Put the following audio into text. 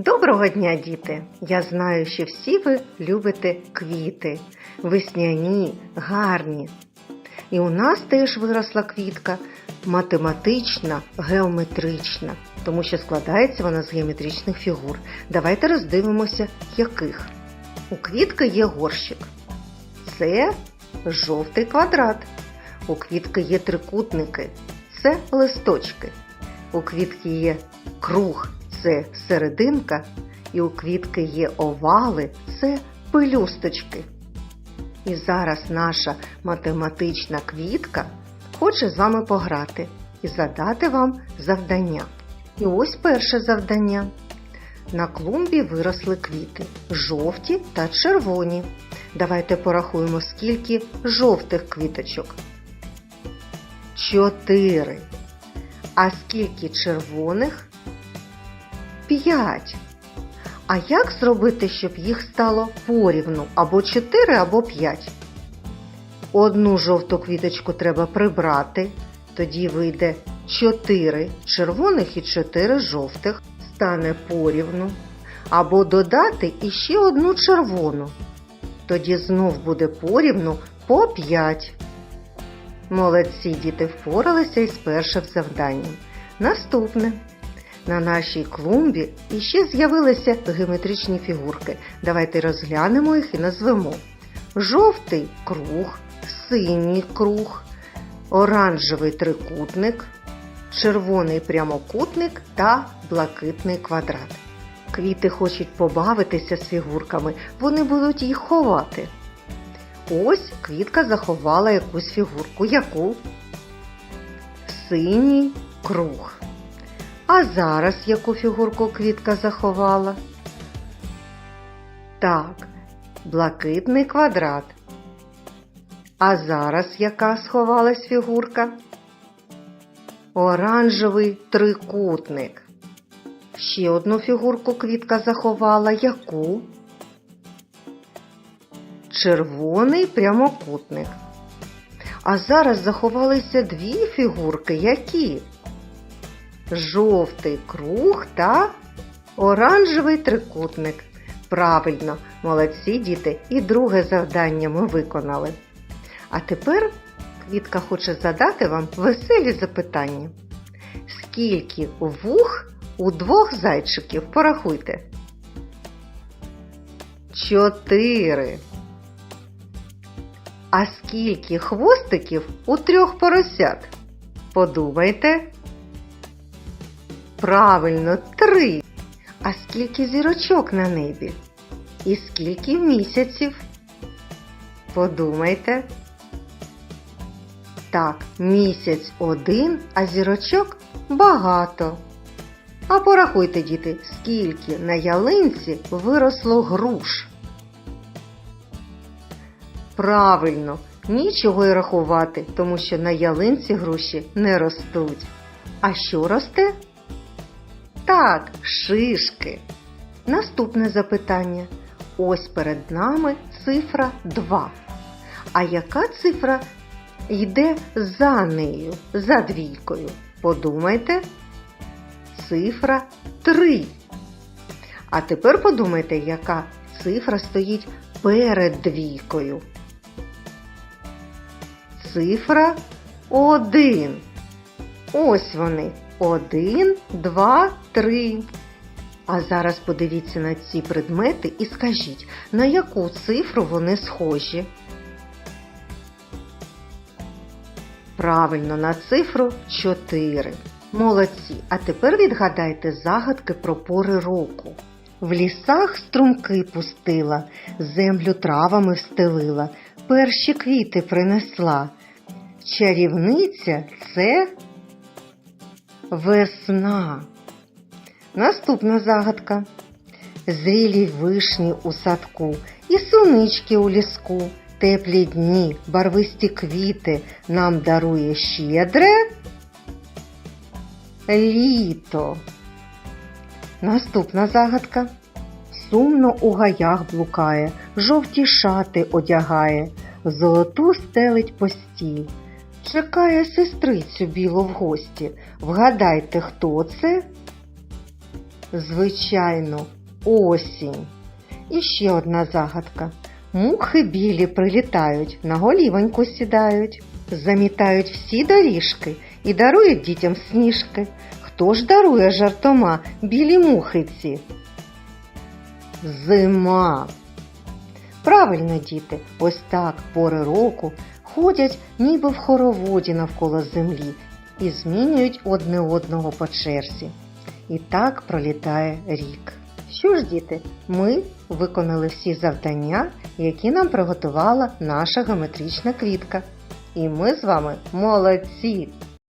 Доброго дня, діти! Я знаю, що всі ви любите квіти, весняні, гарні. І у нас теж виросла квітка математична, геометрична, тому що складається вона з геометричних фігур. Давайте роздивимося, яких. У квітки є горщик. Це жовтий квадрат. У квітки є трикутники. Це листочки. У квітки є круг це серединка, і у квітки є овали це пелюсточки. І зараз наша математична квітка хоче з вами пограти і задати вам завдання. І ось перше завдання. На клумбі виросли квіти жовті та червоні. Давайте порахуємо, скільки жовтих квіточок. Чотири. А скільки червоних? П'ять. А як зробити, щоб їх стало порівну або 4, або 5? Одну жовту квіточку треба прибрати, тоді вийде 4 червоних і 4 жовтих, стане порівну. Або додати іще одну червону. Тоді знов буде порівну по 5. Молодці діти впоралися із першим завданням. Наступне. На нашій клумбі іще з'явилися геометричні фігурки. Давайте розглянемо їх і назвемо. Жовтий круг, синій круг, оранжевий трикутник, червоний прямокутник та блакитний квадрат. Квіти хочуть побавитися з фігурками, вони будуть їх ховати. Ось квітка заховала якусь фігурку. Яку? Синій круг. А зараз яку фігурку квітка заховала? Так, блакитний квадрат. А зараз яка сховалась фігурка? Оранжевий трикутник. Ще одну фігурку квітка заховала. Яку? Червоний прямокутник. А зараз заховалися дві фігурки. Які? Жовтий круг та оранжевий трикутник. Правильно, молодці діти, і друге завдання ми виконали. А тепер квітка хоче задати вам веселі запитання. Скільки вух у двох зайчиків? Порахуйте. Чотири. А скільки хвостиків у трьох поросят? Подумайте. Правильно, три. А скільки зірочок на небі? І скільки місяців? Подумайте. Так, місяць один, а зірочок багато. А порахуйте, діти, скільки на ялинці виросло груш. Правильно, нічого й рахувати, тому що на ялинці груші не ростуть. А що росте? Так, шишки. Наступне запитання. Ось перед нами цифра 2. А яка цифра йде за нею, за двійкою? Подумайте. Цифра 3. А тепер подумайте, яка цифра стоїть перед двійкою. Цифра 1. Ось вони. Один, два, три. А зараз подивіться на ці предмети і скажіть, на яку цифру вони схожі. Правильно, на цифру 4. Молодці. А тепер відгадайте загадки про пори року. В лісах струмки пустила, землю травами встелила, перші квіти принесла. Чарівниця це Весна. Наступна загадка. Зрілі вишні у садку і сунички у ліску. Теплі дні, барвисті квіти нам дарує щедре літо. Наступна загадка. Сумно у гаях блукає, жовті шати одягає, золоту стелить постіль. Чекає сестрицю білу в гості. Вгадайте, хто це? Звичайно, осінь. І ще одна загадка. Мухи білі прилітають, на голівоньку сідають, замітають всі доріжки і дарують дітям сніжки. Хто ж дарує жартома білі мухиці? Зима. Правильно, діти, ось так пори року ходять ніби в хороводі навколо землі і змінюють одне одного по черзі. І так пролітає рік. Що ж, діти, ми виконали всі завдання, які нам приготувала наша геометрична квітка. І ми з вами молодці!